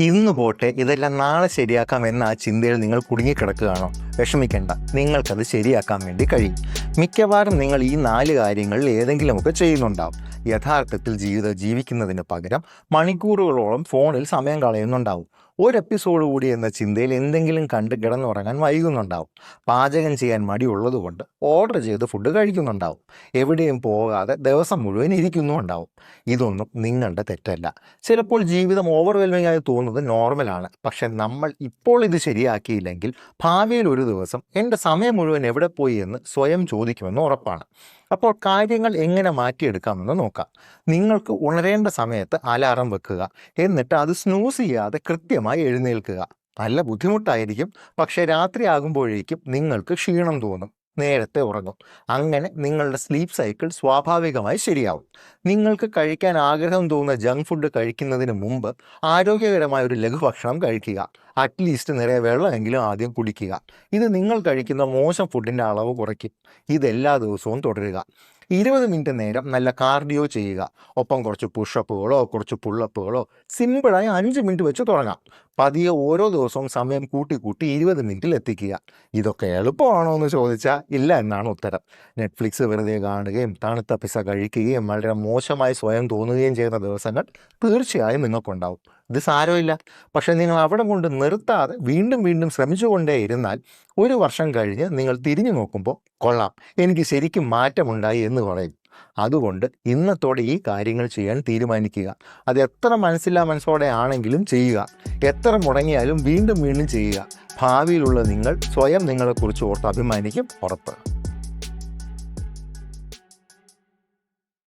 ഇന്ന് പോട്ടെ ഇതെല്ലാം നാളെ ശരിയാക്കാം എന്ന ആ ചിന്തയിൽ നിങ്ങൾ കുടുങ്ങിക്കിടക്കുകയാണോ? വിഷമിക്കേണ്ട നിങ്ങൾക്കത് ശരിയാക്കാൻ വേണ്ടി കഴിയും. മിക്കവാറും നിങ്ങൾ ഈ നാല് കാര്യങ്ങളിൽ ഏതെങ്കിലുമൊക്കെ ചെയ്യുന്നുണ്ടാവും. യഥാർത്ഥത്തിൽ ജീവിതം ജീവിക്കുന്നതിന് പകരം മണിക്കൂറുകളോളം ഫോണിൽ സമയം കളയുന്നുണ്ടാവും. ഒരു എപ്പിസോഡ് കൂടി എന്ന ചിന്തയിൽ എന്തെങ്കിലും കണ്ട് കിടന്നുറങ്ങാൻ വൈകുന്നുണ്ടാവും. പാചകം ചെയ്യാൻ മടിയുള്ളതുകൊണ്ട് ഓർഡർ ചെയ്ത് ഫുഡ് കഴിക്കുന്നുണ്ടാവും. എവിടെയും പോകാതെ ദിവസം മുഴുവൻ ഇരിക്കുന്നുണ്ടാവും ഇതൊന്നും നിങ്ങളുടെ തെറ്റല്ല. ചിലപ്പോൾ ജീവിതം ഓവർവെൽമിംഗ് ആയി തോന്നുന്നത് നോർമലാണ് പക്ഷെ നമ്മൾ ഇപ്പോൾ ഇത് ശരിയാക്കിയില്ലെങ്കിൽ ഭാവിയിൽ ഒരു ദിവസം എന്റെ സമയം മുഴുവൻ എവിടെ പോയി എന്ന് സ്വയം ചോദിക്കുമെന്ന് ഉറപ്പാണ്. അപ്പോൾ കാര്യങ്ങൾ എങ്ങനെ മാറ്റിയെടുക്കാമെന്ന് നോക്കാം. നിങ്ങൾക്ക് ഉണരേണ്ട സമയത്ത് അലാറം വെക്കുക. എന്നിട്ട് അത് സ്നൂസ് ചെയ്യാതെ കൃത്യമായി എഴുന്നേൽക്കുക. നല്ല ബുദ്ധിമുട്ടായിരിക്കും. പക്ഷേ രാത്രിയാകുമ്പോഴേക്കും നിങ്ങൾക്ക് ക്ഷീണം തോന്നും. നേരത്തെ ഉറങ്ങും. അങ്ങനെ നിങ്ങളുടെ സ്ലീപ്പ് സൈക്കിൾ സ്വാഭാവികമായി ശരിയാവും. നിങ്ങൾക്ക് കഴിക്കാൻ ആഗ്രഹം തോന്നുന്ന ജങ്ക് ഫുഡ് കഴിക്കുന്നതിന് മുമ്പ് ആരോഗ്യകരമായ ഒരു ലഘുഭക്ഷണം കഴിക്കുക. അറ്റ്ലീസ്റ്റ് നിറയെ വെള്ളമെങ്കിലും ആദ്യം കുടിക്കുക. ഇത് നിങ്ങൾ കഴിക്കുന്ന മോശം ഫുഡിന്റെ അളവ് കുറയ്ക്കും. ഇതെല്ലാ ദിവസവും തുടരുക. ഇരുപത് മിനിറ്റ് നേരം നല്ല കാർഡിയോ ചെയ്യുക. ഒപ്പം കുറച്ച് പുഷപ്പുകളോ കുറച്ച് പുള്ളപ്പുകളോ സിമ്പിളായി അഞ്ച് മിനിറ്റ് വെച്ച് തുടങ്ങാം. പതിയെ ഓരോ ദിവസവും സമയം കൂട്ടി കൂട്ടി ഇരുപത് മിനിറ്റിൽ എത്തിക്കുക. ഇതൊക്കെ എളുപ്പമാണോ എന്ന് ചോദിച്ചാൽ ഇല്ല എന്നാണ് ഉത്തരം. നെറ്റ്ഫ്ലിക്സ് വെറുതെ കാണുകയും തണുത്ത പിസ കഴിക്കുകയും വളരെ മോശമായി സ്വയം തോന്നുകയും ചെയ്യുന്ന ദിവസങ്ങൾ തീർച്ചയായും നിങ്ങൾക്കുണ്ടാവും. ഇത് സാരമില്ല പക്ഷെ നിങ്ങൾ അവിടെ കൊണ്ട് നിർത്താതെ വീണ്ടും വീണ്ടും ശ്രമിച്ചുകൊണ്ടേ ഇരുന്നാൽ ഒരു വർഷം കഴിഞ്ഞ് നിങ്ങൾ തിരിഞ്ഞു നോക്കുമ്പോൾ കൊള്ളാം. എനിക്ക് ശരിക്കും മാറ്റമുണ്ടായി എന്ന് പറയും. അതുകൊണ്ട് ഇന്നത്തോടെ ഈ കാര്യങ്ങൾ ചെയ്യാൻ തീരുമാനിക്കുക. അത് എത്ര മനസ്സില്ലാ മനസ്സോടെ ആണെങ്കിലും ചെയ്യുക. എത്ര മുടങ്ങിയാലും വീണ്ടും വീണ്ടും ചെയ്യുക. ഭാവിയിലുള്ള നിങ്ങൾ സ്വയം നിങ്ങളെക്കുറിച്ച് ഓർത്ത് അഭിമാനിക്കും ഉറപ്പ്